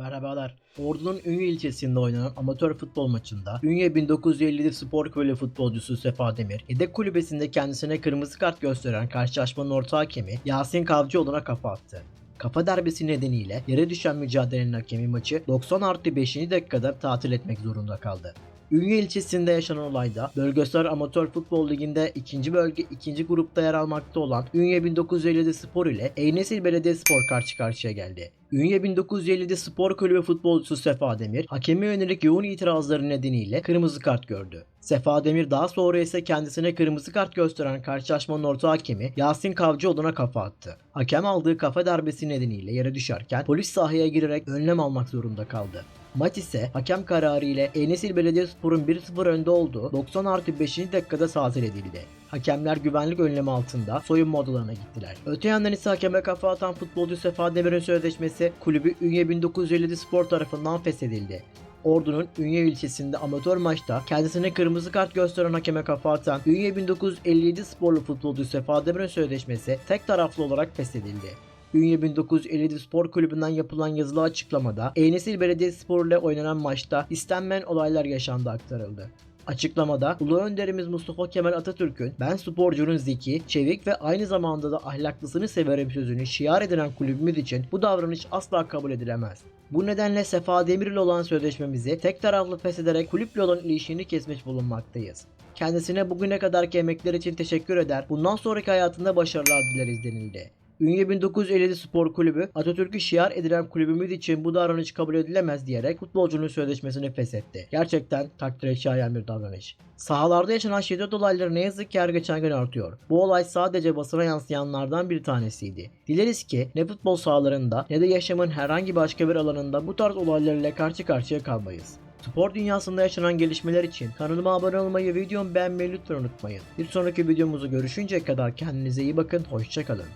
Merhabalar. Ordu'nun Ünye ilçesinde oynanan amatör futbol maçında Ünye 1957 Spor Kulübü futbolcusu Sefa Demir, yedek kulübesinde kendisine kırmızı kart gösteren karşılaşmanın orta hakemi Yasin Kavcıoğlu'na kafa attı. Kafa darbesi nedeniyle yere düşen mücadelenin hakemi maçı 90 artı 5. dakikada tatil etmek zorunda kaldı. Ünye ilçesinde yaşanan olayda Bölgesel Amatör Futbol Ligi'nde 2. bölge 2. grupta yer almakta olan Ünye 1957 Spor ile Eynesil Belediyespor karşı karşıya geldi. Ünye 1957 Spor Kulübü futbolcusu Sefa Demir, hakeme yönelik yoğun itirazları nedeniyle kırmızı kart gördü. Sefa Demir daha sonra ise kendisine kırmızı kart gösteren karşılaşmanın orta hakemi Yasin Kavcıoğlu'na kafa attı. Hakem aldığı kafa darbesi nedeniyle yere düşerken polis sahaya girerek önlem almak zorunda kaldı. Maç ise hakem kararı ile Enesil Belediyespor'un 1-0 önde olduğu 90 artı 5. dakikada satir edildi. Hakemler güvenlik önlemi altında soyunma odalarına gittiler. Öte yandan ise hakeme kafa atan futbolcu Sefa Demir'in sözleşmesi kulübü Ünye 1957 Spor tarafından feshedildi. Ordu'nun Ünye ilçesinde amatör maçta kendisine kırmızı kart gösteren hakeme kafa atan Ünye 1957 sporlu futbolcu Sefa Demir'in sözleşmesi tek taraflı olarak feshedildi. Ünye 1957 Spor Kulübü'nden yapılan yazılı açıklamada Eynesil Belediyespor ile oynanan maçta istenmeyen olaylar yaşandı aktarıldı. Açıklamada Ulu Önderimiz Mustafa Kemal Atatürk'ün ben sporcunun zeki, çevik ve aynı zamanda da ahlaklısını severim sözünü şiar edilen kulübümüz için bu davranış asla kabul edilemez. Bu nedenle Sefa Demir ile olan sözleşmemizi tek taraflı feshederek kulüple olan ilişkini kesmiş bulunmaktayız. Kendisine bugüne kadarki emekler için teşekkür eder, bundan sonraki hayatında başarılar dileriz denildi. Ünye 1957 Spor Kulübü Atatürk'ü şiar edilen kulübümüz için bu davranış kabul edilemez diyerek futbolcunun sözleşmesini feshetti. Gerçekten takdire şayan bir davranış. Sahalarda yaşanan şiddet olayları ne yazık ki her geçen gün artıyor. Bu olay sadece basına yansıyanlardan bir tanesiydi. Dileriz ki ne futbol sahalarında ne de yaşamın herhangi başka bir alanında bu tarz olaylarla karşı karşıya kalmayız. Spor dünyasında yaşanan gelişmeler için kanalıma abone olmayı, videomu beğenmeyi lütfen unutmayın. Bir sonraki videomuzu görüşünceye kadar kendinize iyi bakın, hoşçakalın.